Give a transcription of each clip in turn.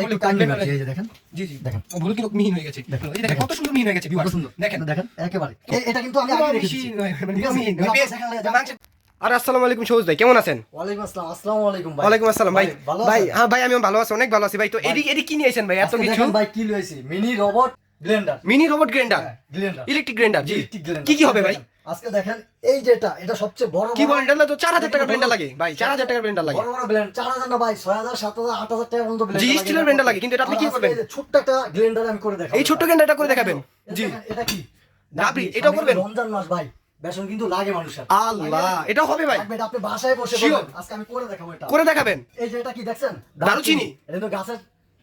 আর একটু টাইম নেবেন এই যে দেখেন। জি জি। দেখেন। ভুল কিন্তু মিহিন হয়ে গেছে। দেখেন। এই দেখেন কত সুন্দর মিহিন হয়ে গেছে কত সুন্দর দেখেন দেখেন একেবারে। এটা কিন্তু আমি আগে রেখেছি মিহিন ঠিক আছে? মিহিন। এবার বেশ- আপনার দেখালে মাংস- আর আসসালামু আলাইকুম সবুজ ভাই কেমন আছেন? ওয়ালাইকুম আসসালাম আসসালামু আলাইকুম ভাই। ওয়ালাইকুম আসসালাম ভাই। ভাই হ্যাঁ ভাই আমি ভালো আছি অনেক ভালো আছি ভাই। তো। এদিক এদিক কি নিয়েছেন ভাই? এত কিছু? ভাই কি লইছি mini robot blender. Mini robot grinder? Blender electric grinder জি। কি কি হবে ভাই? আজকে দেখেন এই যেটা এটা সবচেয়ে বড় কি বলেন এটা তো চার হাজার টাকার ব্লেন্ডার লাগে। ভাই চার হাজার টাকার ব্লেন্ডার লাগে। বড় বড় ব্লেন্ড চার হাজার না ভাই ছয় হাজার সাত হাজার আট হাজার টাকা পর্যন্ত blender জি, স্টিলের এটা লাগে, কিন্তু এটা আপনি কি করবেন? ছোট্ট একটা ব্লেন্ডার আমি করে দেখাবো। এই ছোট্ট গ্রাইন্ডারটা করে দেখাবেন। জি। এটা কি? ডাবরি, সামনে করবেন? রমজান মাস ভাই বেসন কিন্তু লাগে মানুষের। আল্লাহ এটাও হবে ভাই। এটা আপনি বাসায় বসে. আজকে আমি করে দেখাবো এটা। করে দেখাবেন। এই যে এটা কি দেখছেন? দারুচিনি। এটা কিন্তু গাছের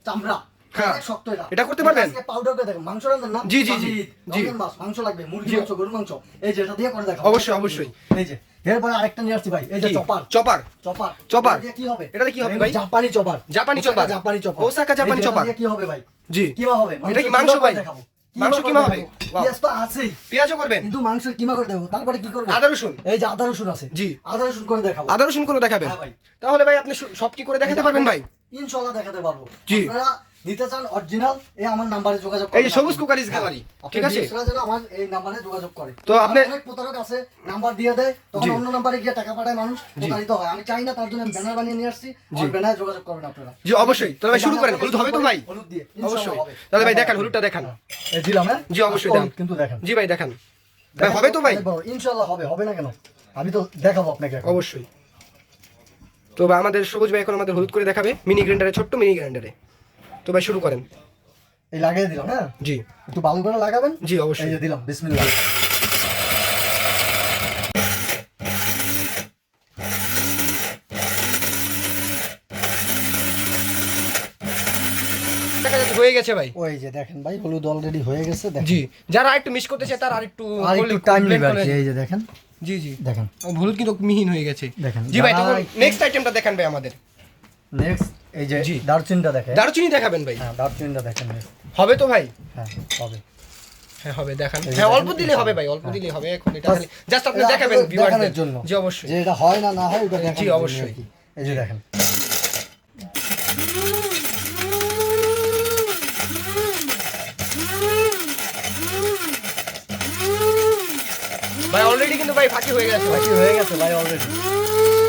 চামড়া। এটা এটা। করতে পারবেন? পাউডার করে দেখেন মাংস রান্নার না? জি, জি, জি, জি। মাংস লাগবে মুরগি মাংস গরুর মাংস। এই যে এটা দিয়ে করে অবশ্যই, অবশ্যই। এই যে এরপরে আরেকটা নিয়ে আসছি ভাই এই যে চপার। চপার? চপার। চপার। কি হবে? এটাতে কি হবে ভাই? জাপানি চপার। জাপানি চপার। জাপানি চপার। ওসাকা জাপানি চপার। কি হবে ভাই? জি। কিমা হবে? এটা কি মাংস ভাই? মাংস কিমা হবে? পেঁয়াজ তো আছেই। পেঁয়াজও করবেন? কিন্তু মাংসের কিমা করে দেবো তারপরে কি করব আদা রসুন। এই যে আদা রসুন আছে। জি। আদা রসুন করে দেখাবো। আদা রসুন করে দেখাবেন। হ্যাঁ ভাই। তাহলে ভাই আপনি সব- সব কি করে দেখাতে পারবেন ভাই? ইনশাআল্লাহ দেখাতে পারব। জি। আপনারা নিতে চান অরিজিনাল এই আমার নাম্বারে যোগাযোগ এই যে সবুজ। কুকারিজ হ্যাঁ। গ্যালারি, ঠিক আছে? যেন আমার এই নাম্বারে যোগাযোগ করে। তো আপনি- অনেক প্রতারক আছে নাম্বার দিয়ে দেয় তখন অন্য নাম্বারে গিয়ে টাকা পাঠায় মানুষ প্রতারিত হয়। আমি চাই না তার জন্য ব্যানার বানিয়ে নিয়ে আসছি আর ব্যানারে যোগাযোগ করবেন আপনারা। জি অবশ্যই। তাহলে ভাই শুরু করেন। হলুদ হবে তো ভাই? হলুদ দিয়ে। অবশ্যই। তাহলে ভাই দেখান হলুদটা দেখান। এই দিলাম হ্যাঁ? জি, অবশ্যই হলুদ কিন্তু দেখেন। জি ভাই দেখান। ভাই হবে তো ভাই? ইনশাআল্লাহ হবে। হবে না কেন? আমি তো দেখাবো আপনাকে অবশ্যই। তো আমাদের সবুজ ভাই এখন আমাদের হলুদ করে দেখাবে। মিনি গ্রাইন্ডারে ছোট্ট মিনি গ্রাইন্ডারে। তো ভাই শুরু করেন। এই লাগিয়ে দিলাম হ্যাঁ? জি। একটু ভালো করে লাগাবেন? জি অবশ্যই। এই যে দিলাম বিসমিল্লাহ। হয়ে গেছে ভাই। ওই যে দেখেন ভাই হলুদ অলরেডি হয়ে গেছে দেখেন। জি যারা একটু মিস করতে চায় তার আরেকটু আর একটু টাইম blend নেবে আর এই যে দেখেন। জি জি। দেখেন। হলুদ কিন্তু মিহিন হয়ে গেছে। দেখেন, জি ভাই তখন নেক্সট আইটেমটা দেখান ভাই আমাদের। নেক্সট এই যে জি। দারচিনিটা দেখেন। দারুচিনি দেখাবেন ভাই। হ্যাঁ দারচিনিটা দেখেন হবে তো ভাই? হ্যাঁ হবে। হ্যাঁ হবে দেখান। হ্যাঁ দেখেন, অল্প দিলে হবে ভাই অল্প হ্যাঁ। দিলে হবে এখন এটা জাস্ট আপনি দেখাবেন ভিউয়ারদের জন্য। জি অবশ্যই। যে এটা হয় না না হয় ওটা দেখানোর জি, অবশ্যই। এই যে দেখেন। ভাই অলরেডি কিন্তু ভাই ফাঁকি হয়ে গেছে। বাকি হয়ে গেছে ভাই অলরেডি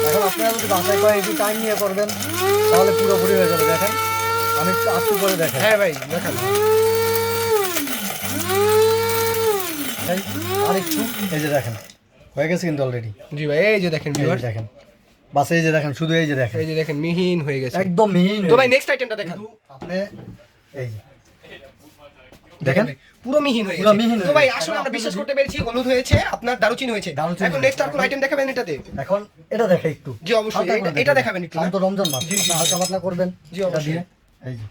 এখন আপনারা যদি বাসায় কয়েক একটু টাইম নিয়ে করবেন তাহলে পুরোপুরি হয়ে যাবে দেখেন। আমি একটু করে দেখেন। হ্যাঁ ভাই দেখান। আর একটু এই যে দেখেন হয়ে গেছে কিন্তু অলরেডি জি ভাই এই যে দেখেন এই ভিউয়ার দেখেন বাস এই যে দেখেন শুধু এই যে দেখেন। এই যে দেখেন মিহিন হয়ে গেছে। একদম মিহিন তো ভাই নেক্সট আইটেমটা দেখান। আপনি এই যে দেখেন। পুরো মিহিন হয়ে পুরো গেছে। মিহিন তো ভাই আসলে আমরা বিশ্বাস করতে পেরেছি হলুদ হয়েছে আপনার দারুচিনি হয়েছে। এখন নেক্সট আর কোন আইটেম দেখাবেন এটাতে? এখন এটা দেখে একটু। জি, অবশ্যই। এটা- দেখাবেন একটু, শান্ত রমজান মাস হালকা পাতলা করবেন। জি, অবশ্যই। এই যে।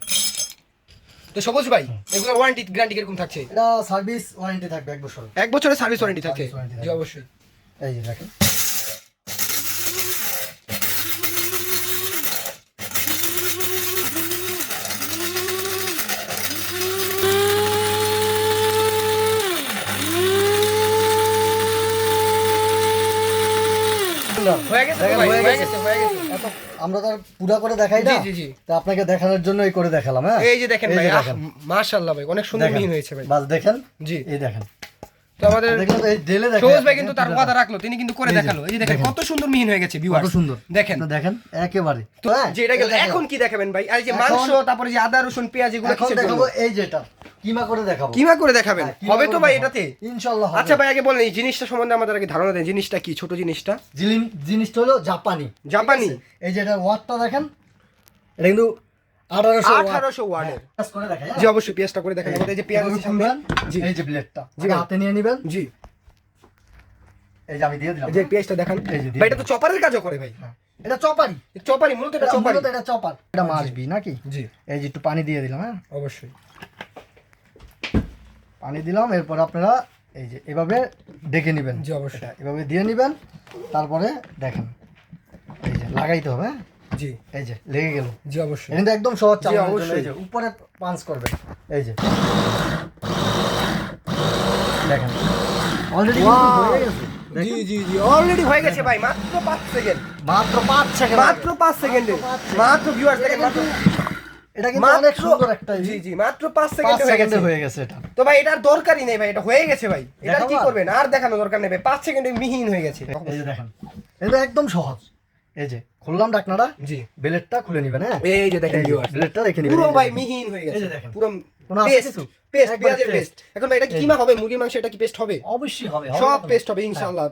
তো সবুজ ভাই এগুলো ওয়ারেন্টি গ্যারান্টি কীরকম থাকছে? এটা সার্ভিস ওয়ারেন্টি থাকবে এক বছর এক বছরের সার্ভিস ওয়ারেন্টি থাকে জি অবশ্যই। এই যে দেখেন। আমরা তো পুরা করে দেখাই না। জি, জি, জি। তো আপনাকে দেখানোর জন্য এই করে দেখালাম হ্যাঁ? এই যে দেখেন ভাই মাশাআল্লাহ ভাই অনেক সুন্দর। মিহিন হয়েছে ভাই। বাস দেখেন। জি। এই দেখেন। তো আমাদের সবুজ ভাই কিন্তু তার কথা রাখল তিনি কিন্তু করে দেখাল। এই যে দেখেন। কত সুন্দর মিহিন হয়ে গেছে ভিউয়ার সুন্দর। দেখেন। দেখেন একেবারে। তো হ্যাঁ, যে এটা। এখন কি দেখাবেন ভাই? আর এই যে মাংস তারপরে যে আদা রসুন পেঁয়াজ এগুলো দেখাবো এই যেটা। কিমা করে দেখাবো? কিমা করে দেখাবেন? হবে তো ভাই এটাতে? ইনশাআল্লাহ আচ্ছা ভাই আগে বলেন এই জিনিসটা সম্বন্ধে আমাদের আগে ধারণা দেন। জিনিসটা কি? ছোট জিনিসটা? জিনিসটা হলো জাপানি। জাপানি? এই যে এটা ওয়াটটা দেখেন এটা কিন্তু আঠারোশো আঠারোশো ওয়ার্ডের করে দেখাই জি অবশ্যই পেঁয়াজটা করে দেখেন আমাদের যে পেঁয়াজ জি। এই যে ব্লেডটা। জি জি ভাই। হাতে নিয়ে নেবেন। জি। এই যে আমি দিয়ে দিলাম। যে পেঁয়াজটা দেখান। এই যে দিয়ে ভাই এটা তো চপারের কাজও করে ভাই। হ্যাঁ। এটা চপারি। চপারি মূলত এটা চপারি। এটা চপার। এটা মাছবি নাকি? জি। এই যে একটু পানি দিয়ে দিলাম হ্যাঁ। অবশ্যই। পানি দিলাম এরপর আপনারা এই যে এভাবে ডেকে নেবেন। জি অবশ্যই। এভাবে দিয়ে নেবেন তারপরে দেখেন এই যে লাগাইতে হবে হ্যাঁ? জি। এই যে লেগে গেল। জি অবশ্যই। এটা একদম সহজ জন্য, অবশ্যই। এই যে উপরে পাঞ্চ করবে। এই যে। দেখেন। অলরেডি হয়ে গেছে। জি জি জি অলরেডি হয়ে গেছে ভাই মাত্র 5 সেকেন্ড মাত্র পাঁচ সেকেন্ড মাত্র 5 সেকেন্ডে। মাত্র ভিউয়ার্স দেখেন মাত্র এটা কিন্তু অনেক সুন্দর একটা জি জি মাত্র পাঁচ পাঁচ সেকেন্ডে হয়ে গেছে। হয়ে গেছে এটা। তো ভাই এটার দরকারই নেই ভাই এটা হয়ে গেছে ভাই। এটা কি? করবেন? আর দেখানো দরকার নেই ভাই পাঁচ সেকেন্ডে মিহিন হয়ে গেছে। এই যে দেখেন এটা একদম সহজ। এই যে খুললাম ডাকনাটা জি। বেলেটটা খুলে নিবেন হ্যাঁ? এই যে দেখেন এই যে, বেলেটটা রেখে নিবেন পুরো ভাই মিহিন হয়ে গেছে। পুরো পেস্ট পেস্ট পেঁয়াজের পেস্ট। এখন ভাই এটা কিমা হবে? মুরগির মাংস এটা কি পেস্ট হবে? অবশ্যই হবে সব পেস্ট হবে ইনশাআল্লাহ।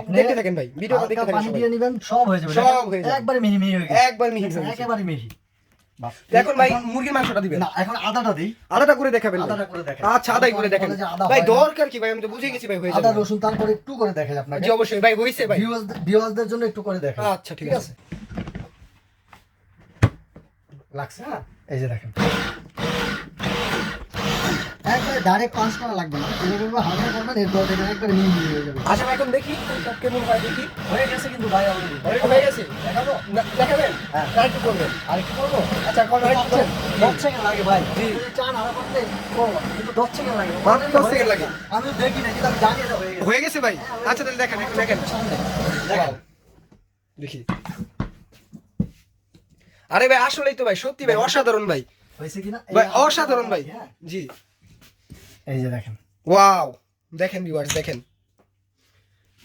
আপনি দেখতে থাকেন ভাই ভিডিওটা দেখতে থাকেন পানি দিয়ে নিবেন সব হয়ে যাবে। সব হয়ে যাবে। একবারে মিহি মিহি হয়ে গেছে। একবার মিহি হয়ে। এখন ভাই মুরগির মাংসটা দিবেন। না এখন আদাটা দিই। আদাটা করে দেখাবেন আদাটা করে দেখাই। আচ্ছা আদাই করে দেখেন। বলে যে আদা ভাই দরকার কি ভাই? আমি তো বুঝে গেছি ভাই হয়ে আদা রসুন তারপরে একটু করে দেখাই আপনাকে। জি অবশ্যই ভাই হইছে ভাই। ভিউয়ার্সদের জন্য একটু করে দেখাই। আচ্ছা, ঠিক আছে। লাগছে হ্যাঁ? এই যে দেখেন। ডাইরেক্ট পাঁচ করা লাগবে না। এরকম হালকা করবেন এরপর দেখবেন একবারে হয়ে যাবে। আচ্ছা ভাই, এখন দেখি এটা কেমন হয় দেখি। হয়ে গেছে কিন্তু ভাই হয়ে গেছে। দেখাবো? দেখাবেন? হ্যাঁ। করবেন। করব? আচ্ছা দশ সেকেন্ড লাগে ভাই। চান করতে কিন্তু দশ সেকেন্ড লাগে। মাত্র দশ সেকেন্ড লাগে। আমি দেখি না কিন্তু আমি জানি এটা হয়ে গেছে। হয়ে গেছে ভাই। আচ্ছা তাহলে দেখেন একটু দেখেন। দেখেন। দেখি। আরে ভাই আসলেই তো ভাই সত্যি ভাই অসাধারণ ভাই। হয়েছে কিনা? ভাই অসাধারণ ভাই। হ্যাঁ। জি। এই যে দেখেন। ওয়াও দেখেন ভিউয়ার্স দেখেন।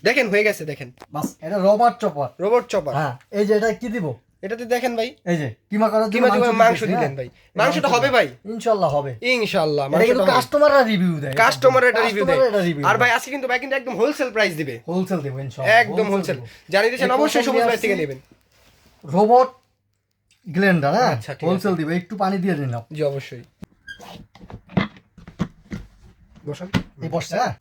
দেখেন হয়ে গেছে দেখেন। বাস এটা রবার চপার রোবট চপার হ্যাঁ এই যে এটা কি দিব? এটাতে দেখেন ভাই। এই যে কিমা করার কিমা দিবেন, মাংস দিতেছি, দিলেন হ্যাঁ। ভাই। মাংসটা হবে ভাই? ইনশাআল্লাহ হবে। ইনশাআল্লাহ এটা কিন্তু কাস্টমাররা রিভিউ দেয়। কাস্টমার এটা রিভিউ দেয়। আর ভাই আজকে কিন্তু ভাই কিন্তু একদম হোলসেল প্রাইস দিবে। হোলসেল দেব ইনশাআল্লাহ একদম হোলসেল জানিয়ে দিয়েছেন অবশ্যই সবুজ ভাই থেকে। নেবেন। রোবট গ্লেন্ডার হ্যাঁ? আচ্ছা, হোলসেল দিব একটু পানি দিয়ে দিলাম জি অবশ্যই। বসান। এই বসছে হ্যাঁ?